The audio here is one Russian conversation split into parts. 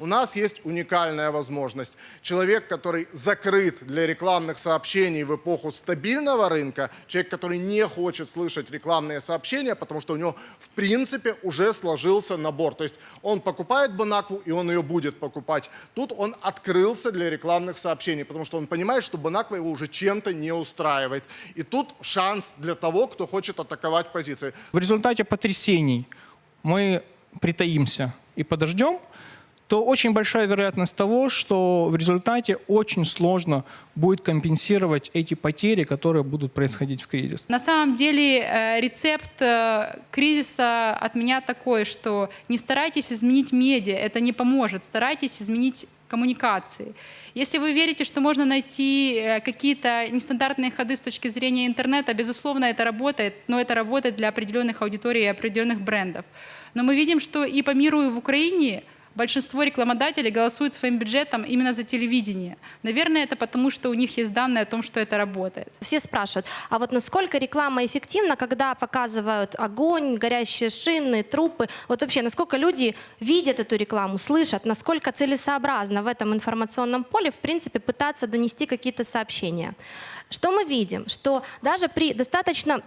У нас есть уникальная возможность. Человек, который закрыт для рекламных сообщений в эпоху стабильного рынка, человек, который не хочет слышать рекламные сообщения, потому что у него в принципе уже сложился набор. То есть он покупает Бонакву, и он ее будет покупать. Тут он открылся для рекламных сообщений, потому что он понимает, что Бонаква его уже чем-то не устраивает. И тут шанс для того, кто хочет атаковать позиции. в результате потрясений мы притаимся и подождем, то очень большая вероятность того, что в результате очень сложно будет компенсировать эти потери, которые будут происходить в кризис. На самом деле э, рецепт э, кризиса от меня такой, что не старайтесь изменить медиа, это не поможет, старайтесь изменить коммуникации. Если вы верите, что можно найти э, какие-то нестандартные ходы с точки зрения интернета, безусловно, это работает, но это работает для определенных аудиторий и определенных брендов. Но мы видим, что и по миру, и в Украине большинство рекламодателей голосуют своим бюджетом именно за телевидение. Наверное, это потому, что у них есть данные о том, что это работает. Все спрашивают, а вот насколько реклама эффективна, когда показывают огонь, горящие шины, трупы? Вот вообще, насколько люди видят эту рекламу, слышат, насколько целесообразно в этом информационном поле, в принципе, пытаться донести какие-то сообщения? Что мы видим? Что даже при достаточно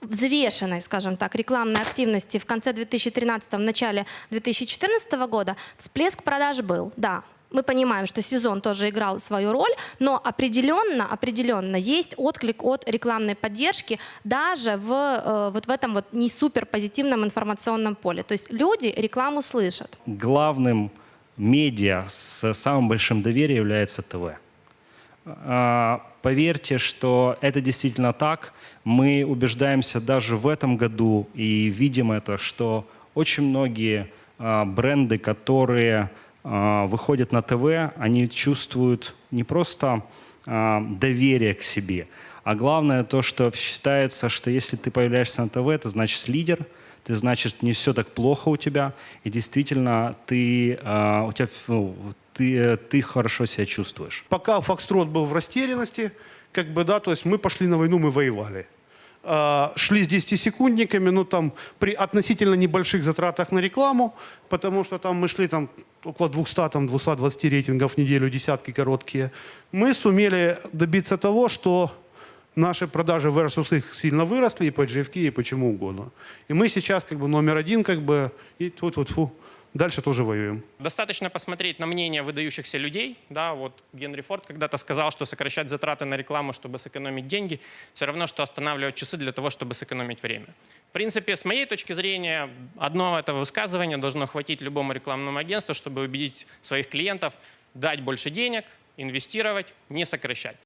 взвешенной, скажем так, рекламной активности в конце 2013 в начале 2014 года всплеск продаж был, да. Мы понимаем, что сезон тоже играл свою роль, но определенно, определенно есть отклик от рекламной поддержки даже в э, вот в этом вот не супер позитивном информационном поле. То есть люди рекламу слышат. главным медиа с самым большим доверием является ТВ. А, Поверьте, что это действительно так. Мы убеждаемся даже в этом году и видим это, что очень многие а, бренды, которые а, выходят на ТВ, они чувствуют не просто доверие к себе, а главное то, что считается, что если ты появляешься на ТВ, это значит лидер, ты значит не все так плохо у тебя, и действительно ты, у тебя, ну, ты, э, ты хорошо себя чувствуешь. Пока Фокстрот был в растерянности, как бы, да, то есть мы пошли на войну, мы воевали. А, шли с 10-секундниками, ну, там, при относительно небольших затратах на рекламу, потому что там мы шли там около 200, там, 220 рейтингов в неделю, десятки короткие. Мы сумели добиться того, что наши продажи в Версусах сильно выросли, и по GFK, и почему угодно. И мы сейчас как бы номер один, как бы, и тут вот фу, дальше тоже воюем. Достаточно посмотреть на мнение выдающихся людей. Да, вот Генри Форд когда-то сказал, что сокращать затраты на рекламу, чтобы сэкономить деньги, все равно, что останавливать часы для того, чтобы сэкономить время. В принципе, с моей точки зрения, одного этого высказывания должно хватить любому рекламному агентству, чтобы убедить своих клиентов дать больше денег, инвестировать, не сокращать.